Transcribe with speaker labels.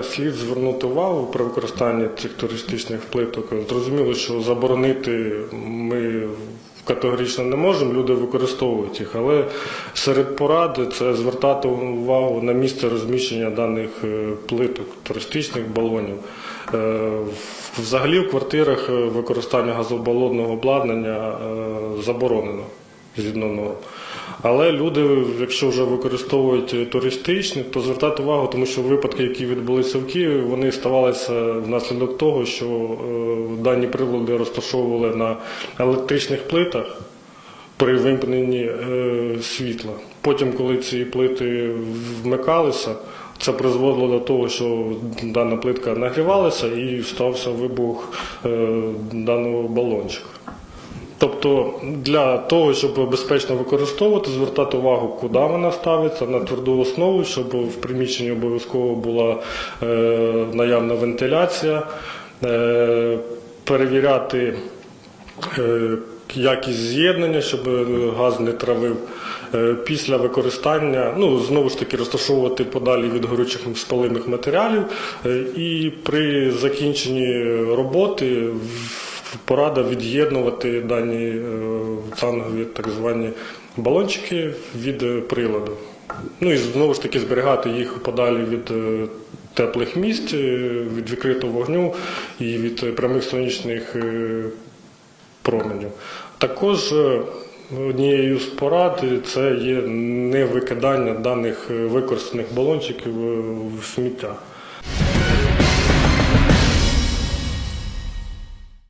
Speaker 1: Слід звернути увагу при використанні цих туристичних плиток. Зрозуміло, що заборонити ми категорично не можемо, люди використовують їх, але серед поради це звертати увагу на місце розміщення даних е, плиток, туристичних балонів. Е, Взагалі в квартирах е, використання газобалонного обладнання заборонено згідно норм. Але люди, якщо вже використовують туристичні, то звертати увагу, тому що випадки, які відбулися в Києві, вони ставалися внаслідок того, що е, дані прилади розташовували на електричних плитах при вимкненні е, світла. Потім, коли ці плити вмикалися, це призводило до того, що дана плитка нагрівалася і стався вибух е, даного балончика. Тобто для того, щоб безпечно використовувати, звертати увагу, куди вона ставиться, на тверду основу, щоб в приміщенні обов'язково була е, наявна вентиляція, е, перевіряти е, якість з'єднання, щоб газ не травив. Е, Після використання, ну знову ж таки, розташовувати подалі від горючих спалимих матеріалів, е, і при закінченні роботи порада від'єднувати дані е, цангові так звані балончики від е, приладу. Ну і знову ж таки зберігати їх подалі від е, теплих місць, е, від відкритого вогню і від е, прямих сонячних е, променів. Також е, однією з порад це є не викидання даних е, використаних балончиків е, в сміття.